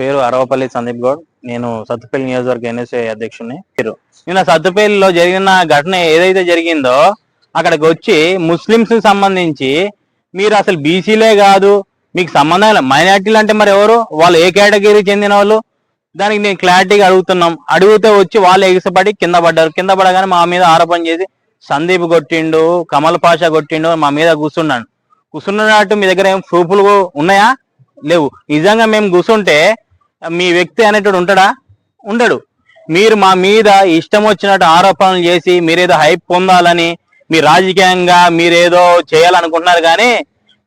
పేరు అరవపల్లి సందీప్ గౌడ్. నేను సత్తుపల్లి నియోజకవర్గ ఎన్ఎస్ఏ అధ్యక్షుడిని. పేరు నిన్న సత్తుపల్లిలో జరిగిన ఘటన ఏదైతే జరిగిందో అక్కడికి వచ్చి ముస్లింస్ సంబంధించి మీరు అసలు బీసీలే కాదు మీకు సంబంధం లేదు. మైనార్టీలు అంటే మరి ఎవరు? వాళ్ళు ఏ కేటగిరీ చెందిన వాళ్ళు? దానికి నేను క్లారిటీగా అడుగుతున్నాం. అడిగితే వచ్చి వాళ్ళు ఎగిసపడి కింద పడ్డారు. కింద పడగానే మా మీద ఆరోపణ చేసి సందీప్ కొట్టిండు కమల్ పాషా కొట్టిండు మా మీద కూర్చున్నాను కూర్చున్నట్టు మీ దగ్గర ఏం ప్రూఫ్లు ఉన్నాయా? లేవు. నిజంగా మేము కూర్చుంటే మీ వ్యక్తి అనేటోడు ఉంటాడా? ఉండడు. మీరు మా మీద ఇష్టం వచ్చినట్టు ఆరోపణలు చేసి మీరేదో హైప్ పొందాలని మీ రాజకీయంగా మీరేదో చేయాలనుకుంటున్నారు కానీ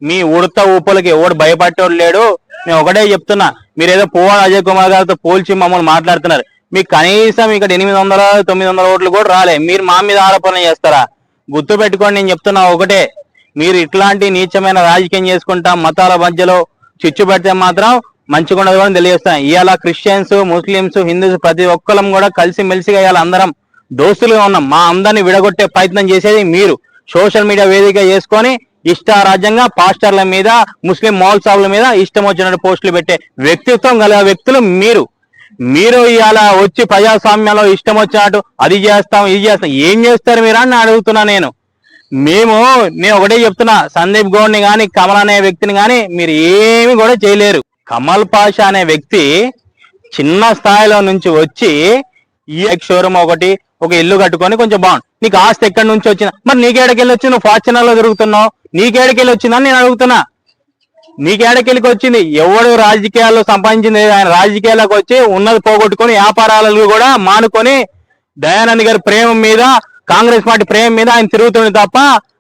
మీ ఉడత ఊపులకి ఎవడు భయపడేవాడు లేడు. నేను ఒకటే చెప్తున్నా మీరేదో పోవాడు అజయ్ కుమార్ గారితో పోల్చి మమ్మల్ని మాట్లాడుతున్నారు. మీకు కనీసం ఇక్కడ ఎనిమిది వందల తొమ్మిది వందల ఓట్లు కూడా రాలే. మీరు మా మీద ఆరోపణలు చేస్తారా? గుర్తు పెట్టుకోండి నేను చెప్తున్నా ఒకటే. మీరు ఇట్లాంటి నీచమైన రాజకీయం చేసుకుంటా మతాల మధ్యలో చిచ్చు పెడితే మాత్రం మంచిగా ఉండదు కూడా తెలియజేస్తాం ఇవాళ క్రిస్టియన్స్ ముస్లిమ్స్ హిందూస్ ప్రతి ఒక్కరం కూడా కలిసి మెలిసిగా ఇవాళ అందరం దోస్తులుగా ఉన్నాం. మా అందరిని విడగొట్టే ప్రయత్నం చేసేది మీరు. సోషల్ మీడియా వేదిక చేసుకొని ఇష్టారాజ్యంగా పాస్టర్ల మీద ముస్లిం మౌల్ సాబుల మీద ఇష్టం వచ్చినట్టు పోస్టులు పెట్టే వ్యక్తిత్వం గల వ్యక్తులు మీరు. మీరు ఇవాళ వచ్చి ప్రజాస్వామ్యంలో ఇష్టం వచ్చినట్టు అది చేస్తాం ఇది చేస్తాం. ఏం చేస్తారు మీరు అని అడుగుతున్నా నేను. మేము నేను ఒకటే చెప్తున్నా సందీప్ గౌడ్ని కానీ కమల్ అనే వ్యక్తిని కానీ మీరు ఏమి కూడా చేయలేరు. కమల్ పాషా అనే వ్యక్తి చిన్న స్థాయిలో నుంచి వచ్చి ఈ షోరూమ్ ఒకటి ఒక ఇల్లు కట్టుకొని కొంచెం బాగుంది నీకు ఆస్తి ఎక్కడి నుంచి వచ్చిన మరి నీకేడకెళ్ళి వచ్చి నువ్వు ఫార్చునర్లో తిరుగుతున్నావు? నీకేడకెళ్ళి వచ్చిందని నేను అడుగుతున్నా. నీకేడకెళ్ళికి వచ్చింది? ఎవడు రాజకీయాల్లో సంపాదించింది? ఆయన రాజకీయాలకు వచ్చి ఉన్నది పోగొట్టుకొని వ్యాపారాలను కూడా మానుకొని దయానంద్ గారి ప్రేమ మీద కాంగ్రెస్ పార్టీ ప్రేమ మీద ఆయన తిరుగుతుంది తప్ప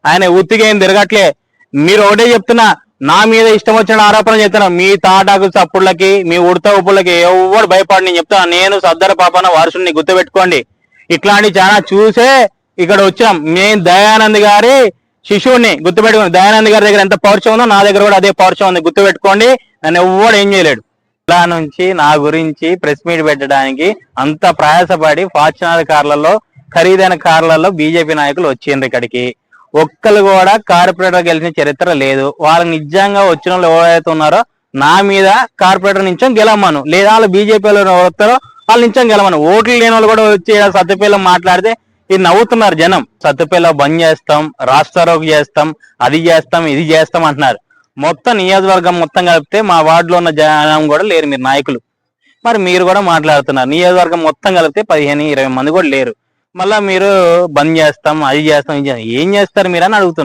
ఆయన ఉత్తిగా ఏం తిరగట్లే. మీరు ఒకటే చెప్తున్నా నా మీద ఇష్టం వచ్చిన ఆరోపణ చెప్తాను మీ తాటాకు చప్పుళ్ళకి మీ ఉడత ఉప్పులకి ఎవరు భయపడి నేను చెప్తాను నేను సద్దర పాపన వారసుని గుర్తుపెట్టుకోండి. ఇట్లాంటి చాలా చూసే ఇక్కడ వచ్చాం నేను దయానంద్ గారి శిశువుని గుర్తుపెట్టుకోండి దయానంద్ గారి దగ్గర ఎంత పౌరుషం ఉందో నా దగ్గర కూడా అదే పౌరుషం ఉంది. గుర్తుపెట్టుకోండి. నన్ను ఎవ్వడు ఏం చేయలేడు. ఇలా నుంచి నా గురించి ప్రెస్ మీట్ పెట్టడానికి అంత ప్రయాసపడి ఫార్చునర్ కార్లలో ఖరీదైన కార్లలో బీజేపీ నాయకులు వచ్చిండ్రు ఇక్కడికి. ఒక్కరు కూడా కార్పొరేటర్ గెలిచిన చరిత్ర లేదు. వాళ్ళకి నిజంగా వచ్చిన వాళ్ళు ఎవరైతే ఉన్నారో నా మీద కార్పొరేటర్ నుంచో గెలమ్మను లేదా వాళ్ళు బీజేపీలో వస్తారో వాళ్ళ నుంచో గెలమను ఓట్లు లేని వాళ్ళు కూడా వచ్చి ఈడ సత్యపేలో మాట్లాడితే ఇది నవ్వుతున్నారు జనం. సత్తుపల్లిలో బంద్ చేస్తాం రాష్ట్రారోగ్య చేస్తాం అది చేస్తాం ఇది చేస్తాం అంటున్నారు. మొత్తం నియోజకవర్గం మొత్తం కలిపితే మా వార్డులో ఉన్న జనం కూడా లేరు మీరు నాయకులు. మరి మీరు కూడా మాట్లాడుతున్నారు. నియోజకవర్గం మొత్తం కలిపితే పదిహేను ఇరవై మంది కూడా లేరు. మళ్ళా మీరు బంద్ చేస్తాం అది చేస్తాం ఇది చేస్తాం. ఏం చేస్తారు మీరు అని అడుగుతున్నారు